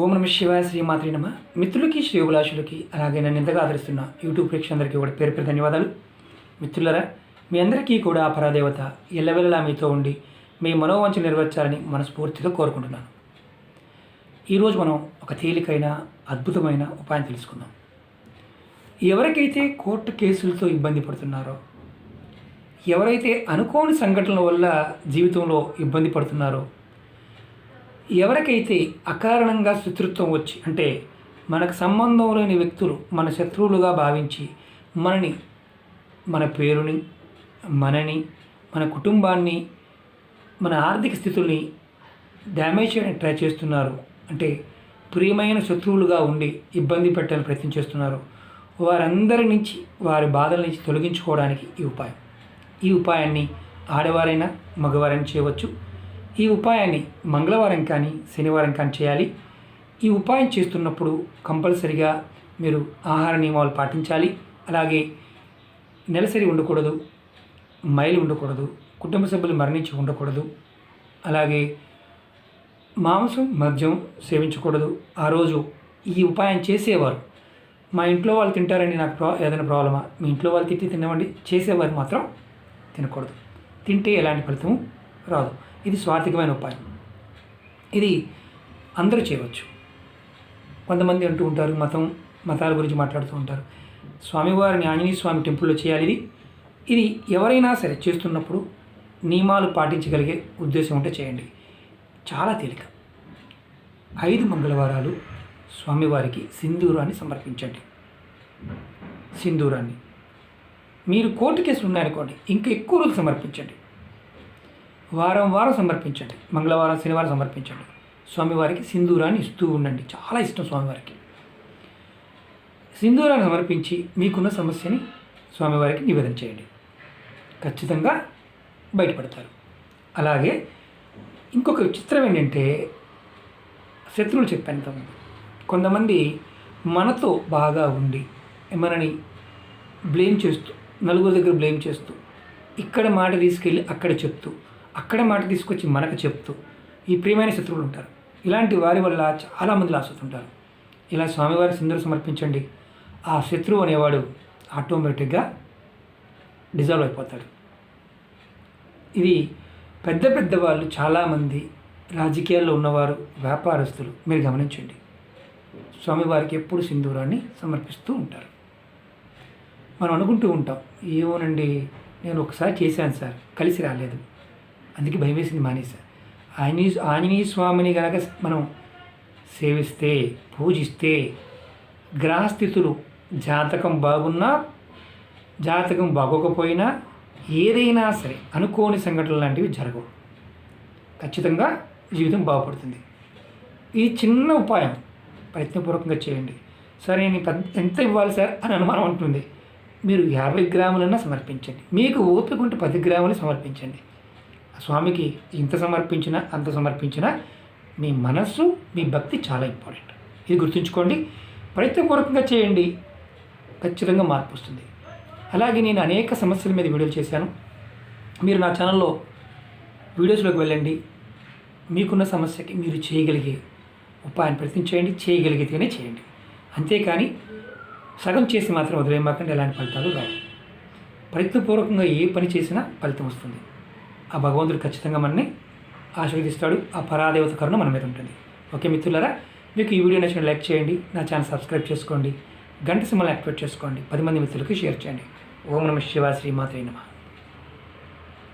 ఓం నమ శివాయ శ్రీమాత్రి నమ. మిత్రులకి శ్రేయోభిలాషులకి అలాగే నన్ను ఎంతగా ఆదరిస్తున్న యూట్యూబ్ ప్రేక్షకులందరికీ కూడా పేరు పేరు ధన్యవాదాలు. మిత్రులరా మీ అందరికీ కూడా అపరాదేవత ఎల్లవెల్లలా మీతో ఉండి మీ మనోవంచ నెరవేర్చాలని మనస్ఫూర్తిగా కోరుకుంటున్నాను. ఈరోజు మనం ఒక తేలికైన అద్భుతమైన ఉపాయం తెలుసుకుందాం. ఎవరికైతే కోర్టు కేసులతో ఇబ్బంది పడుతున్నారో ఎవరైతే అనుకోని సంఘటనల వల్ల జీవితంలో ఇబ్బంది పడుతున్నారో ఎవరికైతే అకారణంగా శత్రుత్వం వచ్చి అంటే మనకు సంబంధం లేని వ్యక్తులు మన శత్రువులుగా భావించి మనని మన పేరుని మనని మన కుటుంబాన్ని మన ఆర్థిక స్థితుల్ని డ్యామేజ్ చేయడానికి ట్రై చేస్తున్నారు. అంటే ప్రియమైన శత్రువులుగా ఉండి ఇబ్బంది పెట్టాలని ప్రయత్నం చేస్తున్నారు. వారందరి నుంచి వారి బాధల నుంచి తొలగించుకోవడానికి ఈ ఉపాయం. ఈ ఉపాయాన్ని ఆడవారైనా మగవారైనా చేయవచ్చు. ఈ ఉపాయాన్ని మంగళవారం కానీ శనివారం కానీ చేయాలి. ఈ ఉపాయం చేస్తున్నప్పుడు కంపల్సరిగా మీరు ఆహార నియమాలు పాటించాలి. అలాగే నెలసరి ఉండకూడదు మైలు ఉండకూడదు కుటుంబ సభ్యులు మరణించి ఉండకూడదు. అలాగే మాంసం మద్యం సేవించకూడదు. ఆ రోజు ఈ ఉపాయం చేసేవారు. మా ఇంట్లో వాళ్ళు తింటారండి నాకు ప్రా ఏదైనా ప్రాబ్లమా? మీ ఇంట్లో వాళ్ళు తిట్టి తినవండి చేసేవారు మాత్రం తినకూడదు. తింటే ఎలాంటి ఫలితం రాదు. ఇది స్వార్థికమైన ఉపాయం. ఇది అందరూ చేయవచ్చు. కొంతమంది అంటూ ఉంటారు మతం మతాల గురించి మాట్లాడుతూ ఉంటారు. స్వామివారిని ఆంజనేయ స్వామి టెంపుల్లో చేయాలి ఇది. ఇది ఎవరైనా సరే చేస్తున్నప్పుడు నియమాలు పాటించగలిగే ఉద్దేశం ఉంటే చేయండి. చాలా తేలిక. ఐదు మంగళవారాలు స్వామివారికి సింధూరాన్ని సమర్పించండి. సింధూరాన్ని. మీరు కోర్టు కేసులు ఉన్నాయనుకోండి ఇంకా ఎక్కువ రోజులు సమర్పించండి. వారం వారం సమర్పించండి. మంగళవారం శనివారం సమర్పించండి. స్వామివారికి సింధూరాన్ని ఇస్తూ ఉండండి. చాలా ఇష్టం స్వామివారికి. సింధూరాన్ని సమర్పించి మీకున్న సమస్యని స్వామివారికి నివేదన చేయండి. ఖచ్చితంగా బయటపడతారు. అలాగే ఇంకొక విచిత్రం ఏంటంటే శత్రువులు చెప్పాను ఇంతకుముందు. కొంతమంది మనతో బాగా ఉండి మనని బ్లేమ్ చేస్తూ నలుగురు దగ్గర బ్లేమ్ చేస్తూ ఇక్కడ మాట తీసుకెళ్ళి అక్కడ చెప్తూ అక్కడే మాట తీసుకొచ్చి మనకు చెప్తూ ఈ ప్రియమైన శత్రువులు ఉంటారు. ఇలాంటి వారి వల్ల చాలామంది లాస్ అవుతుంటారు. ఇలా స్వామివారి సింధులు సమర్పించండి. ఆ శత్రువు అనేవాడు ఆటోమేటిక్గా డిజాల్వ్ అయిపోతాడు. ఇది పెద్ద పెద్ద వాళ్ళు చాలామంది రాజకీయాల్లో ఉన్నవారు వ్యాపారస్తులు మీరు గమనించండి. స్వామివారికి ఎప్పుడు సింధూరాన్ని సమర్పిస్తూ ఉంటారు. మనం అనుకుంటూ ఉంటాం ఏమోనండి నేను ఒకసారి చేశాను సార్ కలిసి రాలేదు. అందుకే భయం వేసింది మానేశా. ఆంజనేయ ఆంజనేయ స్వామిని కనుక మనం సేవిస్తే పూజిస్తే గ్రహస్థితులు జాతకం బాగున్నా జాతకం బాగోకపోయినా ఏదైనా సరే అనుకోని సంఘటనలు లాంటివి జరగవు. ఖచ్చితంగా జీవితం బాగుపడుతుంది. ఈ చిన్న ఉపాయం ప్రయత్నపూర్వకంగా చేయండి. సరే నేను పెద్ద ఎంత ఇవ్వాలి సార్ అని అనుమానం ఉంటుంది. మీరు యాభై గ్రాములన్నా సమర్పించండి. మీకు ఓపిక ఉంటే పది గ్రాములు సమర్పించండి. స్వామికి ఇంత సమర్పించినా అంత సమర్పించిన మీ మనస్సు మీ భక్తి చాలా ఇంపార్టెంట్ ఇది గుర్తుంచుకోండి. ప్రయత్నపూర్వకంగా చేయండి. ఖచ్చితంగా మార్పు వస్తుంది. అలాగే నేను అనేక సమస్యల మీద వీడియోలు చేశాను. మీరు నా ఛానల్లో వీడియోస్లోకి వెళ్ళండి. మీకున్న సమస్యకి మీరు చేయగలిగే ఉపాయాన్ని ప్రయత్నించేయండి చేయగలిగితేనే చేయండి. అంతేకాని సగం చేసి మాత్రం వదిలేమాకండి ఎలాంటి ఫలితాలు రావు. ప్రయత్నపూర్వకంగా ఏ పని చేసినా ఫలితం వస్తుంది. ఆ భగవంతుడు ఖచ్చితంగా మనని ఆశీర్వదిస్తాడు. ఆ పరాదేవత కరుణ మన మీద ఉంటుంది. ఓకే మిత్రులారా మీకు ఈ వీడియో నచ్చిన లైక్ చేయండి నా ఛానల్ సబ్స్క్రైబ్ చేసుకోండి గంట సింబల్ యాక్టివేట్ చేసుకోండి పది మంది మిత్రులకి షేర్ చేయండి. ఓం నమ శివ శ్రీమాత్రే నమ.